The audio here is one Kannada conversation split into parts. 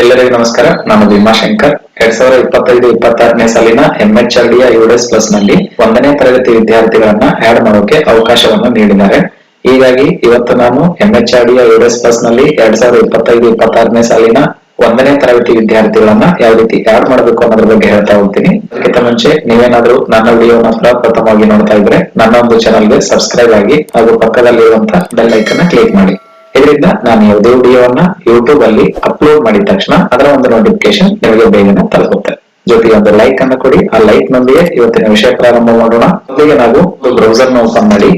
ಎಲ್ಲರಿಗೂ ನಮಸ್ಕಾರ. ನಾನು ಭೀಮಾಶಂಕರ್ ಎರಡ್ ಸಾವಿರದ ಇಪ್ಪತ್ತೈದು, ಇಪ್ಪತ್ತಾರನೇ ಸಾಲಿನ ಎಂಎಚ್ಆರ್ಡಿಯ ಯುಎಸ್ ಪ್ಲಸ್ನಲ್ಲಿ ಒಂದನೇ ತರಗತಿ ವಿದ್ಯಾರ್ಥಿಗಳನ್ನ ಆಡ್ ಮಾಡೋಕೆ ಅವಕಾಶವನ್ನು ನೀಡಿದ್ದಾರೆ. ಹೀಗಾಗಿ ಇವತ್ತು ನಾನು ಎಂಎಚ್ಆರ್ಡಿಯ ಯುಎಸ್ ಪ್ಲಸ್ನಲ್ಲಿ ಎರಡ್ ಸಾವಿರದ ಇಪ್ಪತ್ತೈದು, ಇಪ್ಪತ್ತಾರನೇ ಸಾಲಿನ ಒಂದನೇ ತರಗತಿ ವಿದ್ಯಾರ್ಥಿಗಳನ್ನ ಯಾವ ರೀತಿ ಆಡ್ ಮಾಡಬೇಕು ಅನ್ನೋದ್ರ ಬಗ್ಗೆ ಹೇಳ್ತಾ ಹೋಗ್ತೀನಿ. ಅದಕ್ಕಿಂತ ಮುಂಚೆ ನೀವೇನಾದ್ರೂ ನನ್ನ ವಿಡಿಯೋನ ಪ್ರಥಮವಾಗಿ ನೋಡ್ತಾ ಇದ್ರೆ ನನ್ನ ಒಂದು ಚಾನಲ್ಗೆ ಸಬ್ಸ್ಕ್ರೈಬ್ ಆಗಿ ಹಾಗೂ ಪಕ್ಕದಲ್ಲಿರುವಂತಹ ಬೆಲ್ ಐಕನ್ ಕ್ಲಿಕ್ ಮಾಡಿ. ಇದರಿಂದ ನಾನು ಯಾವುದೇ ವಿಡಿಯೋವನ್ನ ಯೂಟ್ಯೂಬ್ ಅಲ್ಲಿ ಅಪ್ಲೋಡ್ ಮಾಡಿದ ತಕ್ಷಣ ಅದರ ಒಂದು ನೋಟಿಫಿಕೇಶನ್ ನಿಮಗೆ ಬೇಗನೆ ತಲುಪುತ್ತೆ. ಜೊತೆಗೆ ಒಂದು ಲೈಕ್ ಅನ್ನ ಕೊಡಿ. ಆ ಲೈಕ್ ನೊಂದಿಗೆ ಇವತ್ತಿನ ವಿಷಯ ಪ್ರಾರಂಭ ಮಾಡೋಣ. ಮೊದಲಿಗೆ ನಾವು ಬ್ರೌಸರ್ನ ಓಪನ್ ಮಾಡಿ,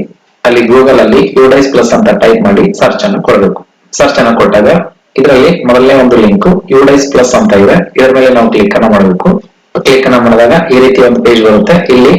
ಅಲ್ಲಿ ಗೂಗಲ್ ಅಲ್ಲಿ ಯುಡೈಸ್ ಪ್ಲಸ್ ಅಂತ ಟೈಪ್ ಮಾಡಿ ಸರ್ಚ್ ಅನ್ನು ಕೊಡಬೇಕು. ಸರ್ಚ್ ಅನ್ನು ಕೊಟ್ಟಾಗ ಇದರಲ್ಲಿ ಮೊದಲನೇ ಒಂದು ಲಿಂಕ್ ಯುಡೈಸ್ ಪ್ಲಸ್ ಅಂತ ಇದೆ. ಇದರ ಮೇಲೆ ನಾವು ಕ್ಲಿಕ್ ಅನ್ನು ಮಾಡಬೇಕು. ಕ್ಲಿಕ್ ಅನ್ನು ಮಾಡಿದಾಗ ಈ ರೀತಿ ಒಂದು ಪೇಜ್ ಬರುತ್ತೆ. ಇಲ್ಲಿ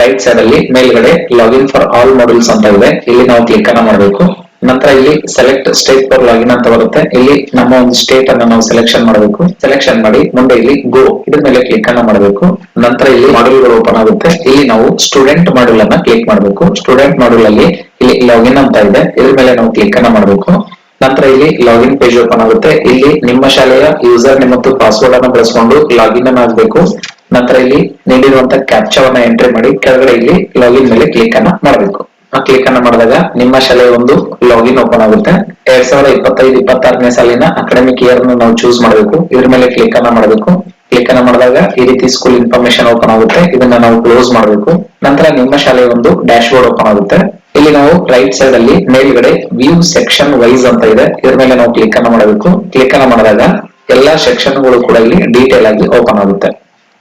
ರೈಟ್ ಸೈಡ್ ಅಲ್ಲಿ ಮೇಲ್ಗಡೆ ಲಾಗಿನ್ ಫಾರ್ ಆಲ್ ಮಾಡ್ಯೂಲ್ಸ್ ಅಂತ ಇದೆ. ಇಲ್ಲಿ ನಾವು ಕ್ಲಿಕ್ ಅನ್ನ ಮಾಡಬೇಕು. ನಂತರ ಇಲ್ಲಿ ಸೆಲೆಕ್ಟ್ ಸ್ಟೇಟ್ ಫಾರ್ ಲಾಗಿನ್ ಅಂತ ಬರುತ್ತೆ. ಇಲ್ಲಿ ನಮ್ಮ ಒಂದು ಸ್ಟೇಟ್ ಅನ್ನ ನಾವು ಸೆಲೆಕ್ಷನ್ ಮಾಡಬೇಕು. ಸೆಲೆಕ್ಷನ್ ಮಾಡಿ ಮುಂದೆ ಇಲ್ಲಿ ಗೋ ಇದ್ರ ಮೇಲೆ ಕ್ಲಿಕ್ ಅನ್ನ ಮಾಡಬೇಕು. ನಂತರ ಇಲ್ಲಿ ಮಾಡ್ಯೂಲ್ಗಳು ಓಪನ್ ಆಗುತ್ತೆ. ಇಲ್ಲಿ ನಾವು ಸ್ಟೂಡೆಂಟ್ ಮಾಡ್ಯೂಲ್ ಅನ್ನ ಕ್ಲಿಕ್ ಮಾಡಬೇಕು. ಸ್ಟೂಡೆಂಟ್ ಮಾಡ್ಯೂಲ್ ಅಲ್ಲಿ ಇಲ್ಲಿ ಲಾಗಿನ್ ಅಂತ ಇದೆ. ಇದ್ರ ಮೇಲೆ ನಾವು ಕ್ಲಿಕ್ ಅನ್ನ ಮಾಡಬೇಕು. ನಂತರ ಇಲ್ಲಿ ಲಾಗಿನ್ ಪೇಜ್ ಓಪನ್ ಆಗುತ್ತೆ. ಇಲ್ಲಿ ನಿಮ್ಮ ಶಾಲೆಯ ಯೂಸರ್ ನೇಮ್ ಮತ್ತು ಪಾಸ್ವರ್ಡ್ ಅನ್ನು ಬಳಸಿಕೊಂಡು ಲಾಗಿನ್ ಅನ್ನ ಆಗಬೇಕು ನಂತರ ಇಲ್ಲಿ ನೀಡಿರುವಂತ ಅನ್ನ ಎಂಟ್ರಿ ಮಾಡಿ. ಕೆಳಗಡೆ ಇಲ್ಲಿ ಲಾಗಿನ್ ಮೇಲೆ ಕ್ಲಿಕ್ ಅನ್ನ ಮಾಡಬೇಕು. ಕ್ಲಿಕ್ ಅನ್ನ ಮಾಡಿದಾಗ ನಿಮ್ಮ ಶಾಲೆ ಒಂದು ಲಾಗಿನ್ ಓಪನ್ ಆಗುತ್ತೆ. ಎರಡ್ ಸಾವಿರದ ಇಪ್ಪತ್ತೈದು, ಇಪ್ಪತ್ತಾರನೇ ಸಾಲಿನ ಅಕಾಡೆಮಿಕ್ ಇಯರ್ ನಾವು ಚೂಸ್ ಮಾಡಬೇಕು. ಇದ್ರ ಮೇಲೆ ಕ್ಲಿಕ್ ಅನ್ನ ಮಾಡಬೇಕು. ಕ್ಲಿಕ್ ಅನ್ನ ಮಾಡಿದಾಗ ಈ ರೀತಿ ಸ್ಕೂಲ್ ಇನ್ಫಾರ್ಮೇಶನ್ ಓಪನ್ ಆಗುತ್ತೆ. ಇದನ್ನ ನಾವು ಕ್ಲೋಸ್ ಮಾಡಬೇಕು. ನಂತರ ನಿಮ್ಮ ಶಾಲೆಯ ಒಂದು ಡ್ಯಾಶ್ ಬೋರ್ಡ್ ಓಪನ್ ಆಗುತ್ತೆ. ಇಲ್ಲಿ ನಾವು ರೈಟ್ ಸೈಡ್ ಅಲ್ಲಿ ಮೇಲ್ಗಡೆ ವ್ಯೂ ಸೆಕ್ಷನ್ ವೈಸ್ ಅಂತ ಇದೆ. ಇದ್ರ ಮೇಲೆ ನಾವು ಕ್ಲಿಕ್ ಅನ್ನ ಮಾಡಬೇಕು. ಕ್ಲಿಕ್ ಅನ್ನ ಮಾಡಿದಾಗ ಎಲ್ಲಾ ಸೆಕ್ಷನ್ಗಳು ಕೂಡ ಇಲ್ಲಿ ಡೀಟೇಲ್ ಆಗಿ ಓಪನ್ ಆಗುತ್ತೆ.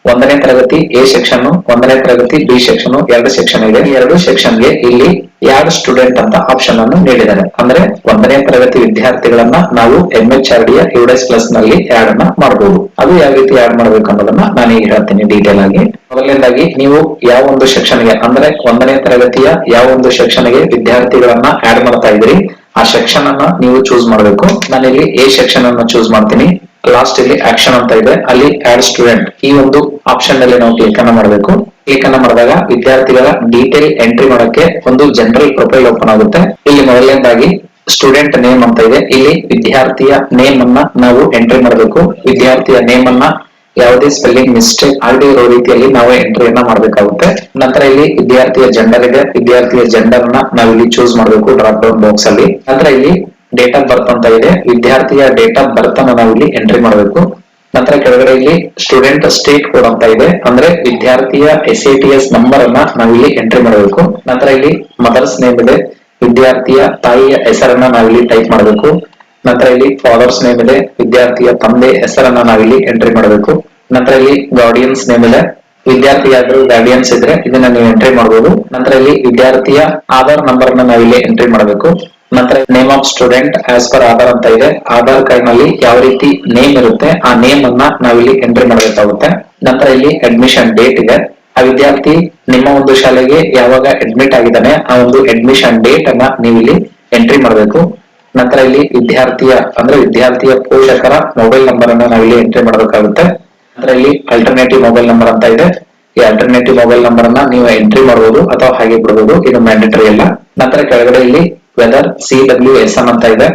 ಒಂದನೇ ತರಗತಿ ಎ ಸೆಕ್ಷನ್ ಒಂದನೇ ತರಗತಿ ಬಿ ಸೆಕ್ಷನ್ ಎರಡು ಸೆಕ್ಷನ್ ಇದೆ. ಎರಡು ಸೆಕ್ಷನ್ಗೆ ಇಲ್ಲಿ ಯಾರ್ಡ್ ಸ್ಟೂಡೆಂಟ್ ಅಂತ ಆಪ್ಷನ್ ಅನ್ನು ನೀಡಿದ್ದಾರೆ. ಅಂದ್ರೆ ಒಂದನೇ ತರಗತಿ ವಿದ್ಯಾರ್ಥಿಗಳನ್ನ ನಾವು M H R D UDISE ಪ್ಲಸ್ನಲ್ಲಿ add ಅನ್ನ ಮಾಡಬಹುದು ಅದು ಯಾವ ರೀತಿ ಆಡ್ ಮಾಡಬೇಕು ಅನ್ನೋದನ್ನ ನಾನು ಈಗ ಹೇಳ್ತೀನಿ ಡೀಟೇಲ್ ಆಗಿ. ಮೊದಲನೇದಾಗಿ, ನೀವು ಯಾವ ಒಂದು ಸೆಕ್ಷನ್ಗೆ, ಅಂದ್ರೆ ಒಂದನೇ ತರಗತಿಯ ಯಾವ ಒಂದು ಸೆಕ್ಷನ್ಗೆ ವಿದ್ಯಾರ್ಥಿಗಳನ್ನ ಆಡ್ ಮಾಡ್ತಾ ಇದ್ರಿ ಆ ಸೆಕ್ಷನ್ ಅನ್ನ ನೀವು ಚೂಸ್ ಮಾಡಬೇಕು. ನಾನಿಲ್ಲಿ ಎ ಸೆಕ್ಷನ್ ಅನ್ನ ಚೂಸ್ ಮಾಡ್ತೀನಿ. ಲಾಸ್ಟ್ ಇಲ್ಲಿ ಆಕ್ಷನ್ ಅಂತ ಇದೆ. ಅಲ್ಲಿ ಆಡ್ ಸ್ಟೂಡೆಂಟ್ ಈ ಒಂದು ಆಪ್ಷನ್ನಲ್ಲಿ ನಾವು ಕ್ಲಿಕ್ ಅನ್ನ ಮಾಡಬೇಕು. ಕ್ಲಿಕ್ ಅನ್ನ ಮಾಡಿದಾಗ ವಿದ್ಯಾರ್ಥಿಗಳ ಡೀಟೇಲ್ ಎಂಟ್ರಿ ಮಾಡಕ್ಕೆ ಒಂದು ಜನರಲ್ ಪ್ರೊಫೈಲ್ ಓಪನ್ ಆಗುತ್ತೆ. ಇಲ್ಲಿ ಮೊದಲನೇದಾಗಿ ಸ್ಟೂಡೆಂಟ್ ನೇಮ್ ಅಂತ ಇದೆ. ಇಲ್ಲಿ ವಿದ್ಯಾರ್ಥಿಯ ನೇಮ್ ಅನ್ನ ನಾವು ಎಂಟ್ರಿ ಮಾಡಬೇಕು. ವಿದ್ಯಾರ್ಥಿಯ ನೇಮ್ ಅನ್ನ ಯಾವುದೇ ಸ್ಪೆಲ್ಲಿಂಗ್ ಮಿಸ್ಟೇಕ್ ಆಗದೆ ಇರೋ ರೀತಿಯಲ್ಲಿ ನಾವು ಎಂಟ್ರಿಯನ್ನ ಮಾಡಬೇಕಾಗುತ್ತೆ. ನಂತರ ಇಲ್ಲಿ ವಿದ್ಯಾರ್ಥಿಯ ಜೆಂಡರ್ ಇದೆ. ವಿದ್ಯಾರ್ಥಿಯ ಜೆಂಡರ್ನ ನಾವು ಇಲ್ಲಿ ಚೂಸ್ ಮಾಡಬೇಕು ಡ್ರಾಪ್ ಡೌನ್ ಬಾಕ್ಸ್ ಅಲ್ಲಿ. ನಂತರ ಇಲ್ಲಿ ಡೇಟ್ ಆಫ್ ಬರ್ತ್ ಅಂತ ಇದೆ. ವಿದ್ಯಾರ್ಥಿಯ ಡೇಟ್ ಆಫ್ ಬರ್ತ್ ಅನ್ನ ನಾವು ಇಲ್ಲಿ ಎಂಟ್ರಿ ಮಾಡಬೇಕು. ನಂತರ ಕೆಳಗಡೆ ಇಲ್ಲಿ ಸ್ಟೂಡೆಂಟ್ ಸ್ಟೇಟ್ ಕೋಡ್ ಅಂತ ಇದೆ. ಅಂದ್ರೆ ವಿದ್ಯಾರ್ಥಿಯ S A T S number ಅನ್ನ ನಾವು ಇಲ್ಲಿ ಎಂಟ್ರಿ ಮಾಡಬೇಕು. ನಂತರ ಇಲ್ಲಿ ಮದರ್ಸ್ ನೇಮ್ ಇದೆ. ವಿದ್ಯಾರ್ಥಿಯ ತಾಯಿಯ ಹೆಸರನ್ನ ನಾವಿಲ್ಲಿ ಟೈಪ್ ಮಾಡಬೇಕು. ನಂತರ ಇಲ್ಲಿ ಫಾದರ್ಸ್ ನೇಮ್ ಇದೆ. ವಿದ್ಯಾರ್ಥಿಯ ತಂದೆ ಹೆಸರನ್ನ ನಾವಿಲ್ಲಿ ಎಂಟ್ರಿ ಮಾಡಬೇಕು. ನಂತರ ಇಲ್ಲಿ ಗಾರ್ಡಿಯನ್ಸ್ ನೇಮ್ ಇದೆ. ವಿದ್ಯಾರ್ಥಿ ಯಾರು ಗಾರ್ಡಿಯನ್ಸ್ ಇದ್ರೆ ಇದನ್ನ ನೀವು ಎಂಟ್ರಿ ಮಾಡಬಹುದು ನಂತರ ಇಲ್ಲಿ ವಿದ್ಯಾರ್ಥಿಯ ಆಧಾರ್ ನಂಬರ್ ಅನ್ನ ನಾವಿಲ್ಲಿ ಎಂಟ್ರಿ ಮಾಡಬೇಕು. ನಂತರ name of student as per Aadhaar ಅಂತ ಇದೆ. ಆಧಾರ್ ಕಾರ್ಡ್ನಲ್ಲಿ ಯಾವ ರೀತಿ ನೇಮ್ ಇರುತ್ತೆ, ಆ ನೇಮ್ ಅನ್ನ ನಾವಿಲ್ಲಿ ಎಂಟ್ರಿ ಮಾಡಬೇಕಾಗುತ್ತೆ. ನಂತರ ಇಲ್ಲಿ ಅಡ್ಮಿಷನ್ ಡೇಟ್ ಇದೆ. ಆ ವಿದ್ಯಾರ್ಥಿ ನಿಮ್ಮ ಒಂದು ಶಾಲೆಗೆ ಯಾವಾಗ ಅಡ್ಮಿಟ್ ಆಗಿದ್ದಾನೆ, ಆ ಒಂದು ಅಡ್ಮಿಷನ್ ಡೇಟ್ ಅನ್ನ ನೀವು ಇಲ್ಲಿ ಎಂಟ್ರಿ ಮಾಡಬೇಕು. ನಂತರ ಇಲ್ಲಿ ವಿದ್ಯಾರ್ಥಿಯ, ಅಂದ್ರೆ ವಿದ್ಯಾರ್ಥಿಯ ಪೋಷಕರ ಮೊಬೈಲ್ ನಂಬರ್ ಅನ್ನ ನಾವಿಲ್ಲಿ ಎಂಟ್ರಿ ಮಾಡಬೇಕಾಗುತ್ತೆ. ನಂತರ ಇಲ್ಲಿ ಅಲ್ಟರ್ನೇಟಿವ್ ಮೊಬೈಲ್ ನಂಬರ್ ಅಂತ ಇದೆ. ಈ ಅಲ್ಟರ್ನೇಟಿವ್ ಮೊಬೈಲ್ ನಂಬರ್ ಅನ್ನ ನೀವು ಎಂಟ್ರಿ ಮಾಡಬಹುದು ಅಥವಾ ಹಾಗೆ ಬಿಡಬಹುದು ಇದು ಮ್ಯಾಂಡೇಟರಿ ಅಲ್ಲ. ನಂತರ ಕೆಳಗಡೆ ಇಲ್ಲಿ whether C W S N ಅಂತ ಇದೆ.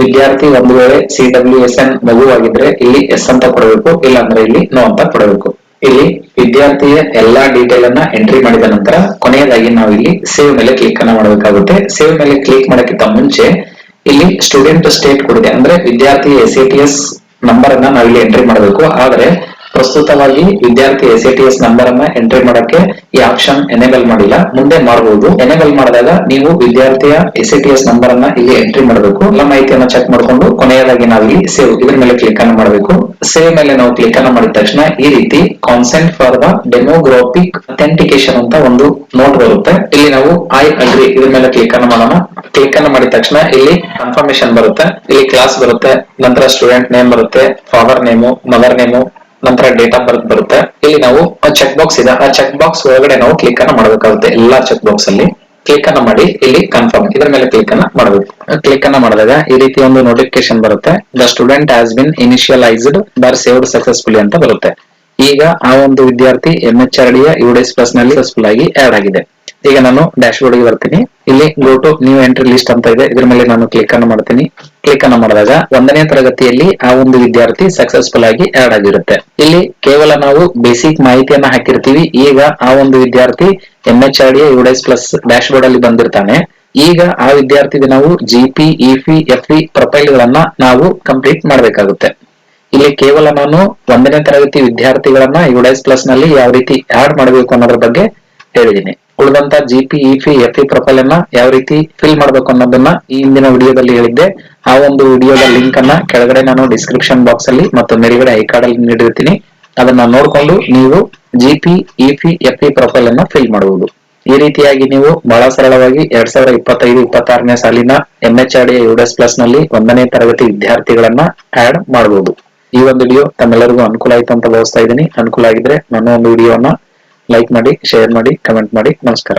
ವಿದ್ಯಾರ್ಥಿ ಒಂದು ವೇಳೆ ಸಿ ಡಬ್ಲ್ಯೂ ಎಸ್ ಎನ್ ಮಗುವಾಗಿದ್ರೆ ಇಲ್ಲಿ ಎಸ್ ಅಂತ ಕೊಡಬೇಕು ಇಲ್ಲ ಅಂದ್ರೆ ಇಲ್ಲಿ ನೋ ಅಂತ ಕೊಡಬೇಕು. ಇಲ್ಲಿ ವಿದ್ಯಾರ್ಥಿಯ ಎಲ್ಲಾ ಡೀಟೇಲ್ ಅನ್ನ ಎಂಟ್ರಿ ಮಾಡಿದ ನಂತರ ಕೊನೆಯದಾಗಿ ನಾವು ಇಲ್ಲಿ ಸೇವ್ ಮೇಲೆ ಕ್ಲಿಕ್ ಅನ್ನ ಮಾಡಬೇಕಾಗುತ್ತೆ. ಸೇವ್ ಮೇಲೆ ಕ್ಲಿಕ್ ಮಾಡೋಕ್ಕಿಂತ ಮುಂಚೆ ಇಲ್ಲಿ ಸ್ಟೂಡೆಂಟ್ ಸ್ಟೇಟ್ ಕೊಡಿದೆ ಅಂದ್ರೆ ವಿದ್ಯಾರ್ಥಿ S A T S number ಅನ್ನ ನಾವಿಲ್ಲಿ ಎಂಟ್ರಿ ಮಾಡಬೇಕು. ಆದ್ರೆ ಪ್ರಸ್ತುತವಾಗಿ ವಿದ್ಯಾರ್ಥಿ S A T S number ಅನ್ನ ಎಂಟ್ರಿ ಮಾಡಕ್ಕೆ ಈ ಆಪ್ಷನ್ ಎನೇಬಲ್ ಮಾಡಿಲ್ಲ. ಮುಂದೆ ಮಾಡಬಹುದು ಎನೇಬಲ್ ಮಾಡಿದಾಗ ನೀವು ವಿದ್ಯಾರ್ಥಿಯ S A T S number ಅನ್ನ ಇಲ್ಲಿ ಎಂಟ್ರಿ ಮಾಡಬೇಕು. ಎಲ್ಲ ಮಾಹಿತಿಯನ್ನ ಚೆಕ್ ಮಾಡಿಕೊಂಡು ಕೊನೆಯದಾಗಿ ನಾವು ಇಲ್ಲಿ ಸೇವ್ ಇದ್ರ ಮೇಲೆ ಕ್ಲಿಕ್ ಅನ್ನು ಮಾಡಬೇಕು. ಸೇವ್ ಮೇಲೆ ನಾವು ಕ್ಲಿಕ್ ಅನ್ನು ಮಾಡಿದ ತಕ್ಷಣ ಈ ರೀತಿ consent for the demographic authentication ಅಂತ ಒಂದು ನೋಟ್ ಬರುತ್ತೆ. ಇಲ್ಲಿ ನಾವು ಐ ಅಗ್ರಿ ಇದ್ರ ಮೇಲೆ ಕ್ಲಿಕ್ ಅನ್ನು ಮಾಡೋಣ. ಕ್ಲಿಕ್ ಅನ್ನು ಮಾಡಿದ ತಕ್ಷಣ ಇಲ್ಲಿ ಕನ್ಫರ್ಮೇಶನ್ ಬರುತ್ತೆ. ಇಲ್ಲಿ ಕ್ಲಾಸ್ ಬರುತ್ತೆ. ನಂತರ ಸ್ಟೂಡೆಂಟ್ ನೇಮ್ ಬರುತ್ತೆ. ಫಾದರ್ ನೇಮು ಮದರ್ ನೇಮು ನಂತರ ಡೇಟ್ ಆಫ್ ಬರ್ತ್ ಬರುತ್ತೆ. ಇಲ್ಲಿ ನಾವು ಚೆಕ್ ಬಾಕ್ಸ್ ಇದೆ. ಆ ಚೆಕ್ ಬಾಕ್ಸ್ ಒಳಗಡೆ ನಾವು ಕ್ಲಿಕ್ ಅನ್ನ ಮಾಡಬೇಕಾಗುತ್ತೆ. ಎಲ್ಲಾ ಚೆಕ್ ಬಾಕ್ಸ್ ಅಲ್ಲಿ ಕ್ಲಿಕ್ ಅನ್ನ ಮಾಡಿ. ಇಲ್ಲಿ ಕನ್ಫರ್ಮ್ ಇದರ ಮೇಲೆ ಕ್ಲಿಕ್ ಅನ್ನ ಮಾಡಬೇಕು. ಕ್ಲಿಕ್ ಅನ್ನ ಮಾಡಿದಾಗ ಈ ರೀತಿ ಒಂದು ನೋಟಿಫಿಕೇಶನ್ ಬರುತ್ತೆ. The student has been initialised ಬರ್ ಸೇವ್ಡ್ ಸಕ್ಸಸ್ಫುಲಿ ಅಂತ ಬರುತ್ತೆ. ಈಗ ಆ ಒಂದು ವಿದ್ಯಾರ್ಥಿ M H R D S ಪ್ಲಸ್ನಲ್ಲಿ successful ಆಗಿ ಆಡ್ ಆಗಿದೆ. ಈಗ ನಾನು ಡ್ಯಾಶ್ ಬೋರ್ಡ್ಗೆ ಬರ್ತೀನಿ. ಇಲ್ಲಿ go to new entry list ಅಂತ ಇದೆ. ಇದ್ರ ಮೇಲೆ ನಾನು ಕ್ಲಿಕ್ ಅನ್ನು ಮಾಡ್ತೀನಿ. ಕ್ಲಿಕ್ ಅನ್ನು ಮಾಡಿದಾಗ ಒಂದನೇ ತರಗತಿಯಲ್ಲಿ ಆ ಒಂದು ವಿದ್ಯಾರ್ಥಿ ಸಕ್ಸಸ್ಫುಲ್ ಆಗಿ ಆಡ್ ಆಗಿರುತ್ತೆ. ಇಲ್ಲಿ ಕೇವಲ ನಾವು ಬೇಸಿಕ್ ಮಾಹಿತಿಯನ್ನ ಹಾಕಿರ್ತೀವಿ. ಈಗ ಆ ಒಂದು ವಿದ್ಯಾರ್ಥಿ M H R D UDISE plus dashboard ಅಲ್ಲಿ ಬಂದಿರ್ತಾನೆ. ಈಗ ಆ ವಿದ್ಯಾರ್ಥಿಗೆ ನಾವು ಜಿಪಿ ಇಫಿ ಇ ಪ್ರೊಫೈಲ್ ಗಳನ್ನ ನಾವು ಕಂಪ್ಲೀಟ್ ಮಾಡಬೇಕಾಗುತ್ತೆ. ಇಲ್ಲಿ ಕೇವಲ ನಾನು ಒಂದನೇ ತರಗತಿ ವಿದ್ಯಾರ್ಥಿಗಳನ್ನ ಯುಡೈಸ್ ಪ್ಲಸ್ನಲ್ಲಿ ಯಾವ ರೀತಿ ಆಡ್ ಮಾಡಬೇಕು ಅನ್ನೋದ್ರ ಬಗ್ಗೆ ಹೇಳಿದೀನಿ. ಉಳಿದಂತ ಜಿ ಪಿ ಇ ಪ್ರೊಫೈಲ್ ಅನ್ನ ಯಾವ ರೀತಿ ಫಿಲ್ ಮಾಡಬೇಕು ಅನ್ನೋದನ್ನ ಈ ಹಿಂದಿನ ವಿಡಿಯೋದಲ್ಲಿ ಹೇಳಿದ್ದೆ. ಆ ಒಂದು ವಿಡಿಯೋದ ಲಿಂಕ್ ಅನ್ನ ಕೆಳಗಡೆ ನಾನು ಡಿಸ್ಕ್ರಿಪ್ಷನ್ ಬಾಕ್ಸ್ ಅಲ್ಲಿ ಮತ್ತು ಮೇಲ್ಗಡೆ ಐ ಕಾರ್ಡ್ ಅಲ್ಲಿ ನೀಡಿರ್ತೀನಿ. ಅದನ್ನ ನೋಡ್ಕೊಂಡು ನೀವು ಜಿ ಪಿ ಎಫ್ ಪ್ರೊಫೈಲ್ ಅನ್ನ ಫಿಲ್ ಮಾಡುವುದು ಈ ರೀತಿಯಾಗಿ ನೀವು ಬಹಳ ಸರಳವಾಗಿ ಎರಡ್ ಸಾವಿರದ ಇಪ್ಪತ್ತೈದು, ಇಪ್ಪತ್ತಾರನೇ ಸಾಲಿನ M H R D UDISE ಪ್ಲಸ್ನಲ್ಲಿ ಒಂದನೇ ತರಗತಿ ವಿದ್ಯಾರ್ಥಿಗಳನ್ನ ಆಡ್ ಮಾಡಬಹುದು ಈ ಒಂದು ವಿಡಿಯೋ ತಮ್ಮೆಲ್ಲರಿಗೂ ಅನುಕೂಲ ಆಯ್ತು ಅಂತ ಭಾವಿಸ್ತಾ ಇದ್ದೀನಿ. ಅನುಕೂಲ ಆಗಿದ್ರೆ ನನ್ನ ಒಂದು ವಿಡಿಯೋನ ಲೈಕ್ ಮಾಡಿ ಶೇರ್ ಮಾಡಿ ಕಮೆಂಟ್ ಮಾಡಿ. ನಮಸ್ಕಾರ.